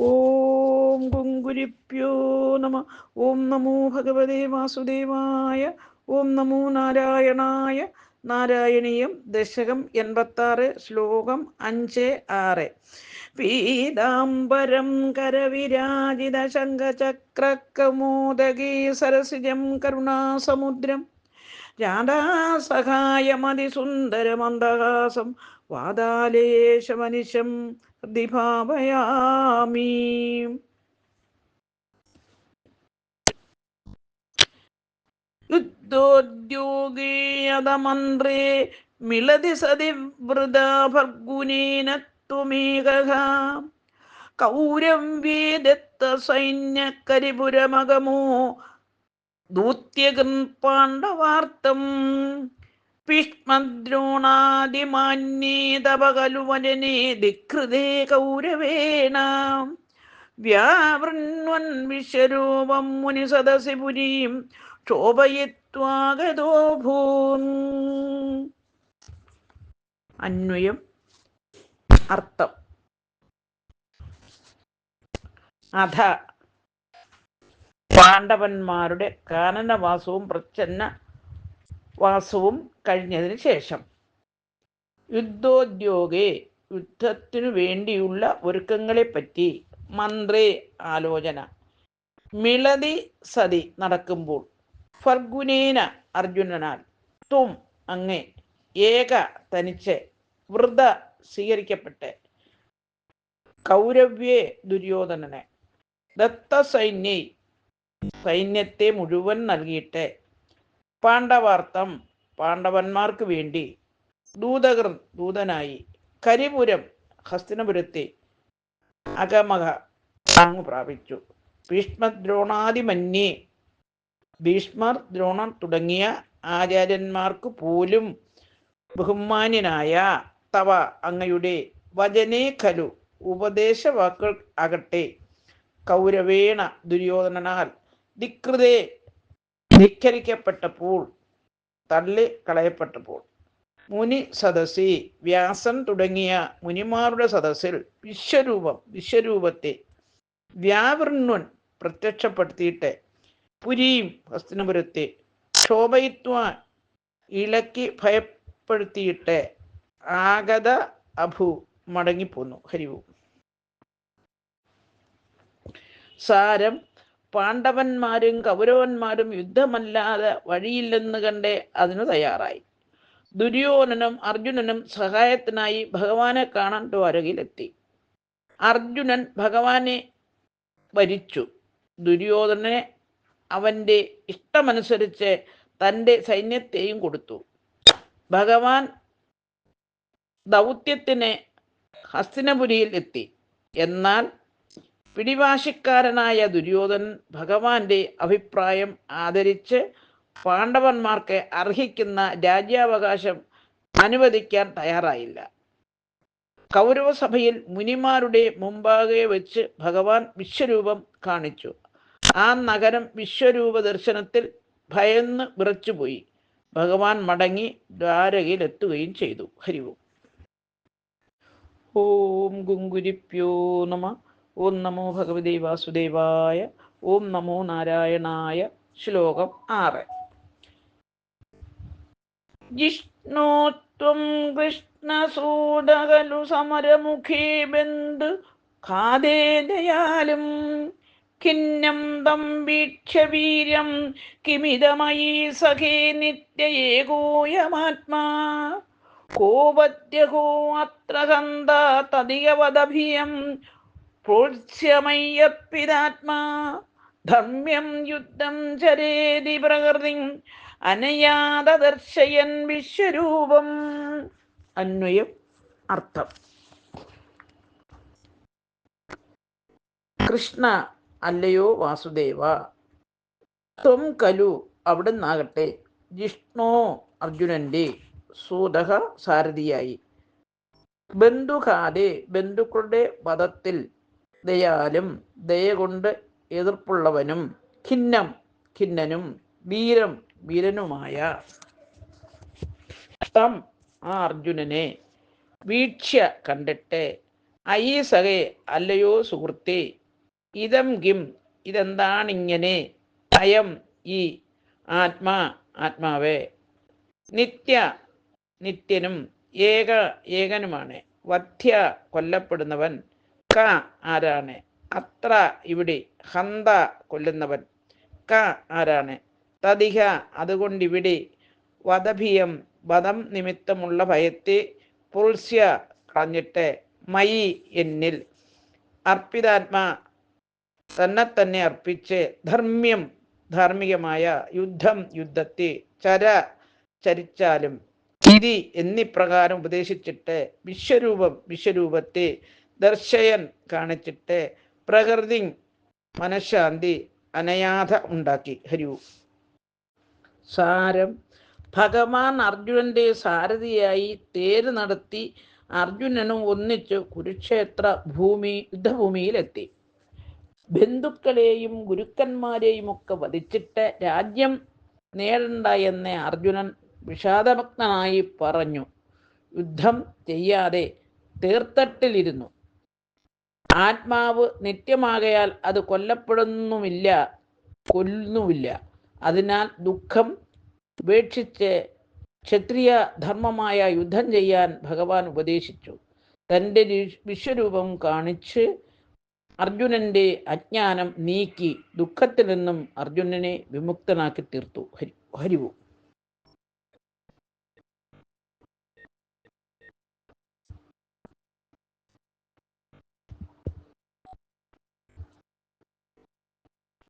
ഓം ഗുങ്കുരിപ്യോ നമ. ഓം നമോ ഭഗവതേ വാസുദേവായ. ഓം നമോ നാരായണായ. നാരായണീയം ദശകം എൺപത്താറ് ശ്ലോകം അഞ്ച് ആറ്. പീതാംബരം കരവിരാജിത ശംഖചക്രകമോദകീ സരസിജം കരുണാസമുദ്രം. രാധാസഹായമതിസുന്ദരമന്ദഹാസം വാതാലേശമനിശം ദിഭാവയാമി യുദ്ധോദ്യോഗീയതമന്ത്രേ മിളതി സതി ഭർഗുനേന ത്വമേകഃ വേദത്ത സൈന്യക്കരിപുരമകമോ? ദൂത്യകൃൻ പാണ്ഡവാർത്തം ഭീഷ്മദ്രോണാദിമാന്യേതപകലുവനനെ ധികൃതേ കൗരവേണ. വ്യാവൃണ്വൻ വിശ്വരൂപം മുനി സദസി പുരീം ക്ഷോഭയിത്വാഗതോ ഭൂ അന്വയം. അർത്ഥം. അധ. പാണ്ഡവന്മാരുടെ കാനനവാസവും പ്രച്ഛന്ന വാസവും കഴിഞ്ഞതിന് ശേഷം. യുദ്ധോദ്യോഗെ യുദ്ധത്തിനു വേണ്ടിയുള്ള ഒരുക്കങ്ങളെപ്പറ്റി മന്ത്രേ ആലോചന. മിളതി സതി നടക്കുമ്പോൾ ഫർഗുനേന അർജുനനാൽ തും അങ്ങേ ഏക തനിച്ച് വൃത സ്വീകരിക്കപ്പെട്ട് കൗരവ്യേ ദുര്യോധനനെ. ദത്ത സൈന്യ സൈന്യത്തെ മുഴുവൻ നൽകിയിട്ട് പാണ്ഡവാർത്ഥം പാണ്ഡവന്മാർക്ക് വേണ്ടി ദൂതകർ ദൂതനായി കരിപുരം ഹസ്തിനപുരത്തെ അകമക അങ്ങ് പ്രാപിച്ചു. ഭീഷ്മദ്രോണാതിമന്യേ ഭീഷ്മർ ദ്രോണർ തുടങ്ങിയ ആചാര്യന്മാർക്ക് പോലും ബഹുമാന്യനായ തവ അങ്ങയുടെ വചനേ ഖലു. ഉപദേശവാക്കുകൾ ആകട്ടെ കൗരവേണ ദുര്യോധനനാൽ ധികൃതേ ധിക്കരിക്കപ്പെട്ടപ്പോൾ തള്ളി കളയപ്പെട്ടപ്പോൾ മുനി സദസ്സി വ്യാസൻ തുടങ്ങിയ മുനിമാരുടെ സദസ്സിൽ വിശ്വരൂപം വിശ്വരൂപത്തെ വ്യാവൃണ്വൻ പ്രത്യക്ഷപ്പെടുത്തിയിട്ട് പുരിയും ഹസ്തിനപുരത്തെ ക്ഷോഭയിത്വാൻ ഇളക്കി ഭയപ്പെടുത്തിയിട്ട് ആഗത അഭു മടങ്ങിപ്പോന്നു. ഹരിവു സാരം പാണ്ഡവന്മാരും കൗരവന്മാരും യുദ്ധമല്ലാതെ വഴിയില്ലെന്ന് കണ്ടേ അതിനു തയ്യാറായി. ദുര്യോധനനും അർജുനനും സഹായത്തിനായി ഭഗവാനെ കാണാൻ ദ്വാരകയിലെത്തി. അർജുനൻ ഭഗവാനെ വരിച്ചു. ദുര്യോധനനെ അവന്റെ ഇഷ്ടമനുസരിച്ച് തന്റെ സൈന്യത്തെയും കൊടുത്തു. ഭഗവാൻ ദൗത്യത്തിന് ഹസ്തിനപുരിയിൽ എത്തി. എന്നാൽ പിടിവാശിക്കാരനായ ദുര്യോധനൻ ഭഗവാന്റെ അഭിപ്രായം ആദരിച്ച് പാണ്ഡവന്മാർക്ക് അർഹിക്കുന്ന രാജ്യാവകാശം അനുവദിക്കാൻ തയ്യാറായില്ല. കൗരവസഭയിൽ മുനിമാരുടെ മുമ്പാകെ വെച്ച് ഭഗവാൻ വിശ്വരൂപം കാണിച്ചു. ആ നഗരം വിശ്വരൂപ ദർശനത്തിൽ ഭയന്ന് വിറച്ചുപോയി. ഭഗവാൻ മടങ്ങി ദ്വാരകയിലെത്തുകയും ചെയ്തു. ഹരിവും. ഓം ഗുങ്കുരിപ്യോ നമ. ഓം നമോ ഭഗവതി വാസുദേവായ ഓം നമോ നാരായണായ ശ്ലോകം ആറ്. ജിഷ്ണോത്വം കൃഷ്ണസൂടകലു സമരമുഖേ ബന്ധു ഖാദേ ദയാലും ഖിന്നം തം വീക്ഷ്യ വീര്യം കിമിതമയി സഖേ നിത്യയേകോയമാത്മാ. കോപത്യകോ അത്ര ഹന്ത തദിയവദഭിയം പ്രോത്സ്യമയ്യപ്പിതാത്മാ ധർമ്മ്യം യുദ്ധം ചരേതി പ്രകൃതി അനയാത ദർശയൻ വിശ്വരൂപം. അന്വയം അർത്ഥം. കൃഷ്ണ അല്ലയോ വാസുദേവ? ത്വം കലു അവിടുന്നാകട്ടെ. ജിഷ്ണോ അർജുനന്റെ സൂതക സാരഥിയായി. ബന്ധുഖാതെ ബന്ധുക്കളുടെ വധത്തിൽ ദയാലും ദയ കൊണ്ട് എതിർപ്പുള്ളവനും ഖിന്നം ഖിന്നനും വീരം വീരനുമായ തം ആ അർജുനനെ വീക്ഷ്യ കണ്ടിട്ട് അയ്യ സഹേ അല്ലയോ സുഹൃത്തെ ഇതം കിം ഇതെന്താണിങ്ങനെ? അയം ഈ ആത്മാ ആത്മാവേ. നിത്യ നിത്യനും ഏക ഏകനുമാണ്. വധ്യ കൊല്ലപ്പെടുന്നവൻ ക ആരാണ്? അത്ര ഇവിടെ ഹന്ത കൊല്ലുന്നവൻ. ക ആരാണ്? അതുകൊണ്ട് അതുകൊണ്ടിവിടെ വധഭിയം വധം നിമിത്തമുള്ള ഭയത്തെ പുൽസ്യ കളഞ്ഞിട്ട് മയി എന്നിൽ. അർപ്പിതാത്മ തന്നെ തന്നെ അർപ്പിച്ച് ധർമ്മ്യം ധാർമ്മികമായ യുദ്ധം യുദ്ധത്തെ ചര ചരിച്ചാലും. ഇതി എന്നിപ്രകാരം ഉപദേശിച്ചിട്ട് വിശ്വരൂപം വിശ്വരൂപത്തെ ദർശയൻ കാണിച്ചിട്ട് പ്രകൃതി മനഃശാന്തി അനയാഥ ഉണ്ടാക്കി. ഹരി സാരം. ഭഗവാൻ അർജുനന്റെ സാരഥിയായി തേര് നടത്തി അർജുനനും ഒന്നിച്ച് കുരുക്ഷേത്ര ഭൂമി യുദ്ധഭൂമിയിലെത്തി. ബന്ധുക്കളെയും ഗുരുക്കന്മാരെയും ഒക്കെ വധിച്ചിട്ട് രാജ്യം നേടണ്ട എന്ന് അർജുനൻ വിഷാദഭക്തനായി പറഞ്ഞു. യുദ്ധം ചെയ്യാതെ തീർത്തട്ടിലിരുന്നു. ആത്മാവ് നിത്യമാകയാൽ അത് കൊല്ലപ്പെടുന്നുമില്ല കൊല്ലുന്നുമില്ല. അതിനാൽ ദുഃഖം ഉപേക്ഷിച്ച് ക്ഷത്രിയ ധർമ്മമായ യുദ്ധം ചെയ്യാൻ ഭഗവാൻ ഉപദേശിച്ചു. തന്റെ വിശ്വരൂപം കാണിച്ച് അർജുനന്റെ അജ്ഞാനം നീക്കി ദുഃഖത്തിൽ നിന്നും അർജുനനെ വിമുക്തനാക്കി തീർത്തു. ഹരി ഹരിവു.